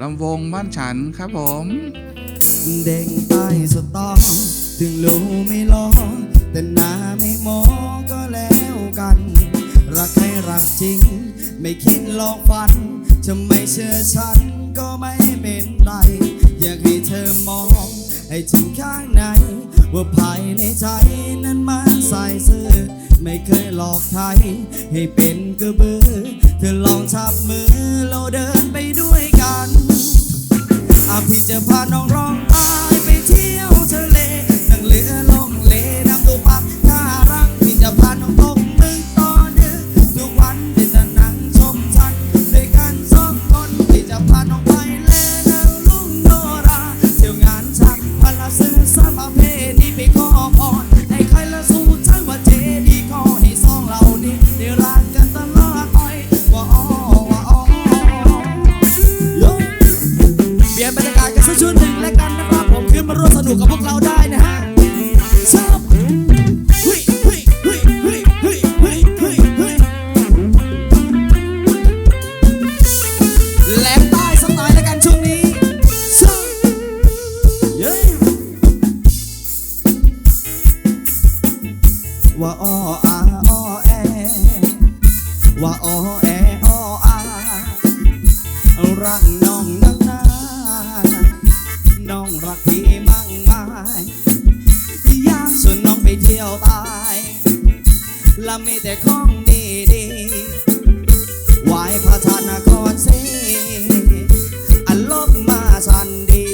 ลำวงบ้านฉันครับผม เด็กใต้สต้อง ถึงรู้ไม่ล้อแต่น้าไม่โมก็แล้วกัน รักใครรักจริง ไม่คิดหลอกฟันจะไม่เชื่อฉันก็ไม่เป็นไร อยากให้เธอมอง ให้ถึงข้างใน ว่าภายในใจนั้นมันใส่ซื่อไม่เคยหลอกใครให้เป็นกระเบือ เธอลองชับมือเราเดินไปด้วยกันอาพี่จะพาน้อง ชื่อหนึ่งและกันนะครับผมขึ้นมาร่วมสนุกกับพวกเราได้างมายยางส่วนน้องไปเที่ยวตายละมีแต่ของดีดีไหวพระธานครเซอันลบมาสันดี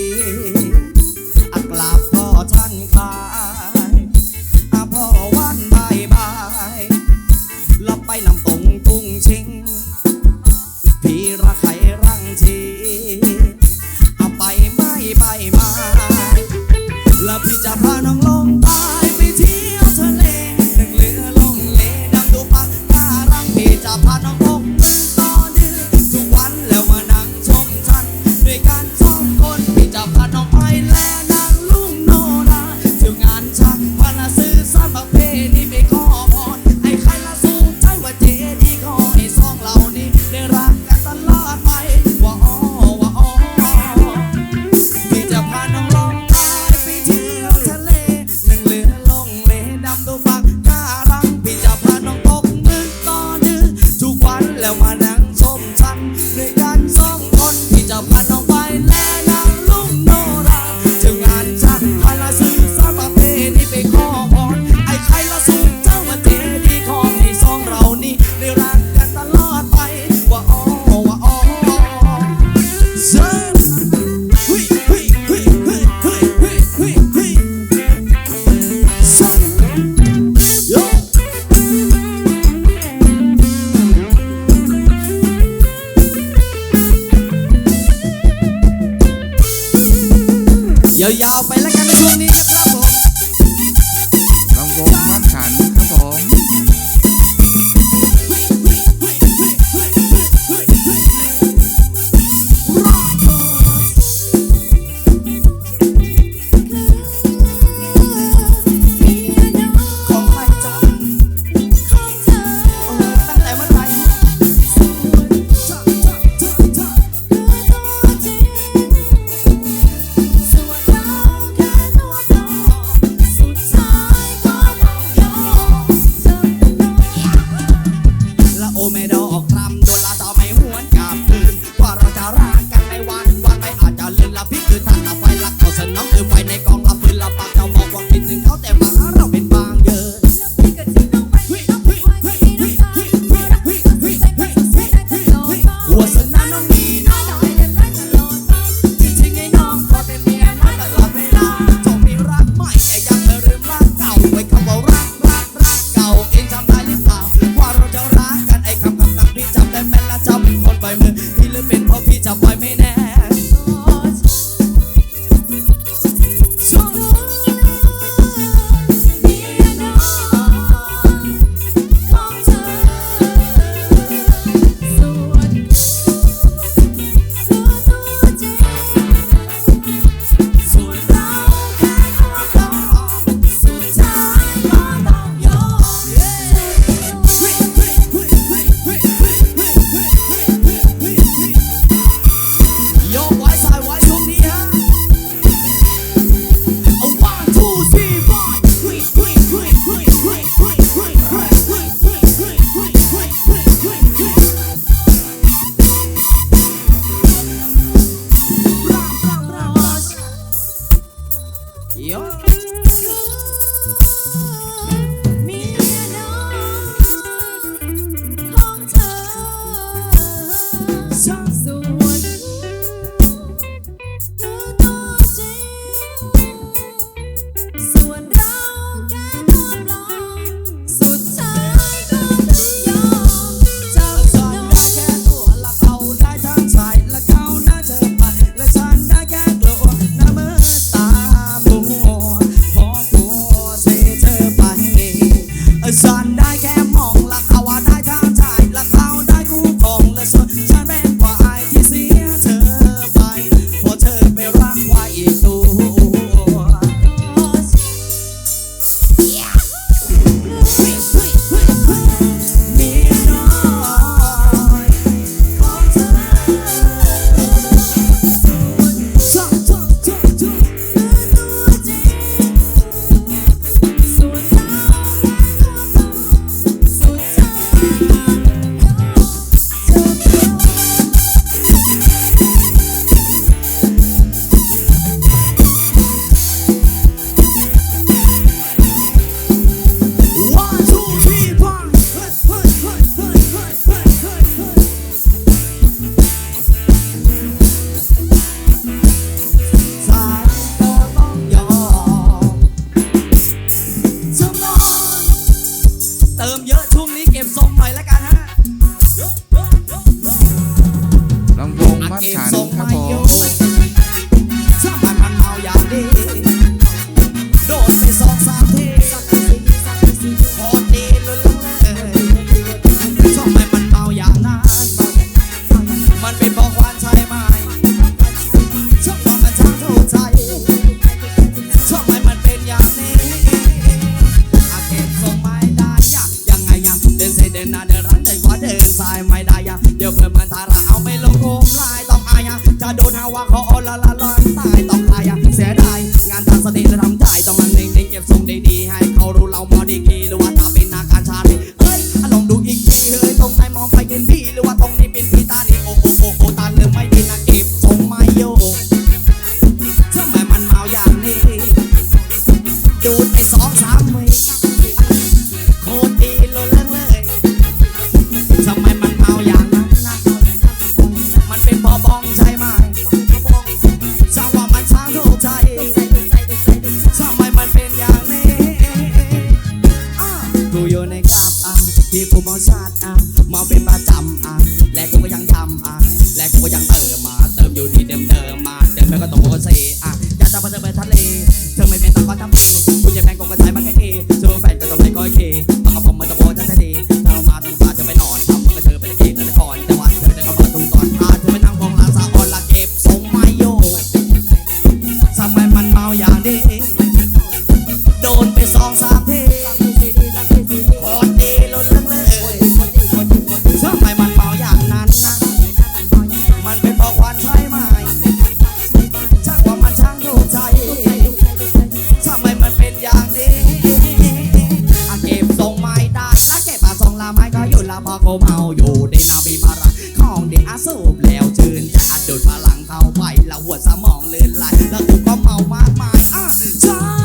Yo. ติมเยอะช่วงนี้เก็บทรงหน่อยละกันฮะลำวงมัดฉันครับผม รันเดินขวาเดินสายไม่ได้ยะเดี๋ยวเพื่อนมันตาละเอาไปลงโคมลายต้องอายะจะโดนหาว่าเขาออนละละ สมองเลื่อนไหลแล้วกูก็เมามากมายอะใช่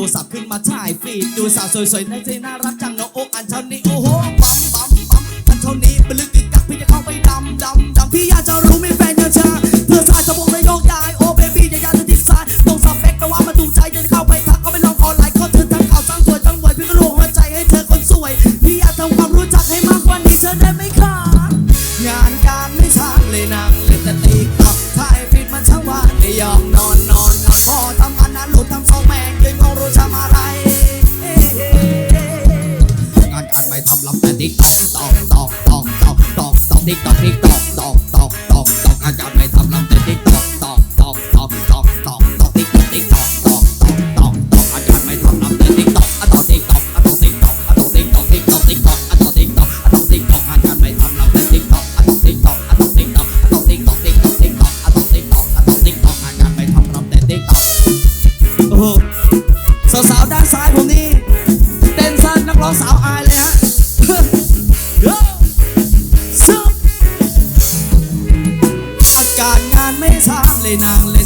โทรศัพท์ขึ้นมาถ่ายฟีดดูสาวสวยๆในใจน่ารักจัง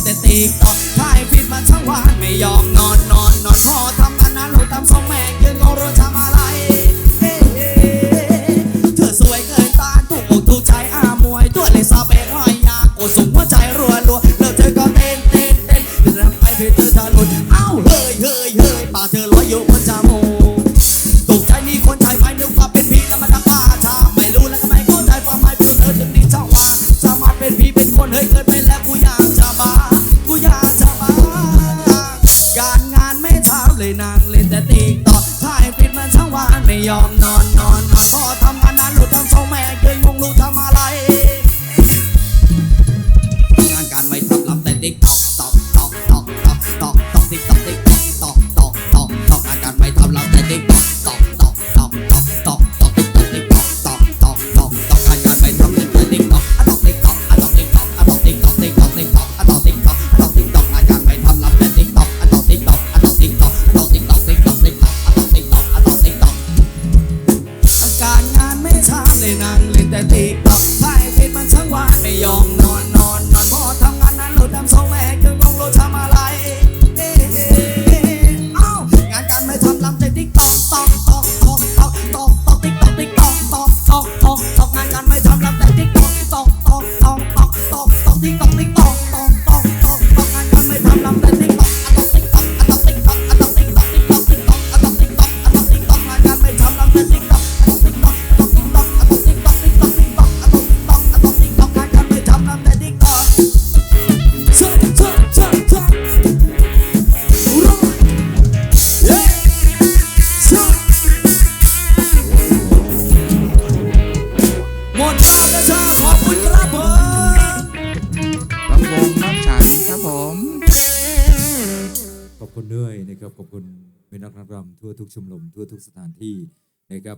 แต่ตีกอกถ่ายฟิดมาทั้งวานไม่ยอมนอนนอนนอนพอทำอนาลูกตามสองแม่ยืนงองรถ นางเล่นแต่ตีต่อถ่ายฟิดมันทั้งวานไม่ยอมนอนนอนนอนพอทำ ทุกชมรมทั่วทุกสถานที่นะครับ